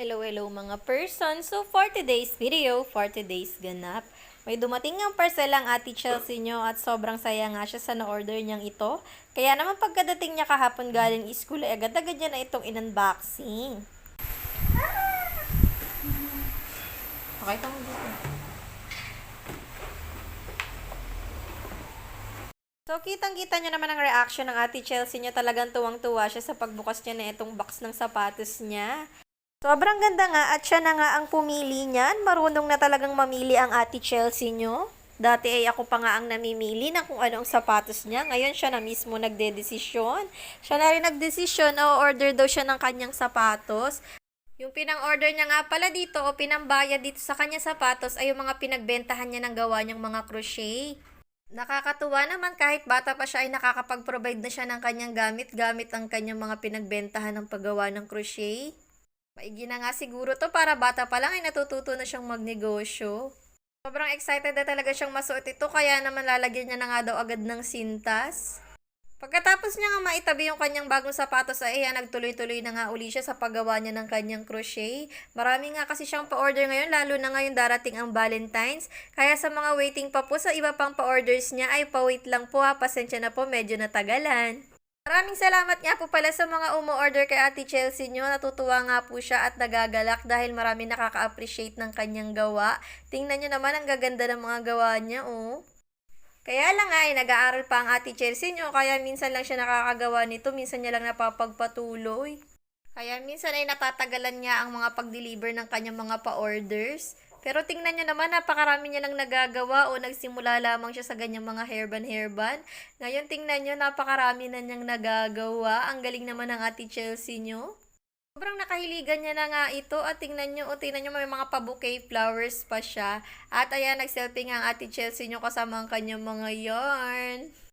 Hello, hello mga person. So, for today's video, for today's ganap, may dumating ang parcel ang Ate Chelsea nyo at sobrang saya nga siya sa na-order niyang ito. Kaya naman pagkadating niya kahapon galing school, eh, agad-agad niya na itong in-unboxing. Okay, ito mo dito. So, kitang-kita niyo naman ang reaction ng Ate Chelsea niya. Talagang tuwang-tuwa siya sa pagbukas niya na itong box ng sapatos niya. Sobrang ganda nga at siya na nga ang pumili niyan. Marunong na talagang mamili ang Ate Chelsea nyo. Dati ay ako pa nga ang namimili ng kung ano ang sapatos niya. Ngayon siya na mismo nagde-desisyon. Siya na rin nagdesisyon o order daw siya ng kanyang sapatos. Yung pinang-order niya nga pala dito o pinambayad dito sa kanyang sapatos ay yung mga pinagbentahan niya ng gawa niyang mga crochet. Nakakatuwa naman kahit bata pa siya ay nakakapag-provide na siya ng kanyang gamit gamit ang kanyang mga pinagbentahan ng paggawa ng crochet. Maigi na nga siguro to para bata pa lang ay natututo na siyang magnegosyo. Sobrang excited na talaga siyang masuot ito kaya naman lalagyan niya na nga daw agad ng sintas. Pagkatapos niya nga maitabi yung kanyang bagong sapatos ay ayan, nagtuloy-tuloy na nga uli siya sa paggawa niya ng kanyang crochet. Marami nga kasi siyang pa-order ngayon, lalo na ngayon darating ang Valentine's. Kaya sa mga waiting pa po sa iba pang pa-orders niya ay pa-wait lang po ha, pasensya na po, medyo natagalan. Maraming salamat nga po pala sa mga umu-order kay Ate Chelsea nyo. Natutuwa nga po siya at nagagalak dahil marami nakaka-appreciate ng kanyang gawa. Tingnan nyo naman ang gaganda ng mga gawa niya, oh. Kaya lang ay nag-aaral pa ang Ate Chelsea nyo, kaya minsan lang siya nakakagawa nito, minsan niya lang napapagpatuloy. Kaya minsan ay natatagalan niya ang mga pag-deliver ng kanyang mga pa-orders. Pero tingnan niyo naman, napakarami niya nang nagagawa o nagsimula lamang siya sa ganyang mga hairban-hairban. Ngayon tingnan niyo, napakarami na niyang nagagawa. Ang galing naman ng Ate Chelsea nyo. Sobrang nakahiligan niya na nga ito at tingnan nyo, o tingnan nyo may mga pa-bouquet flowers pa siya. At ayan, nag-selfie nga ang Ate Chelsea nyo kasama ang kanyang mga yarn.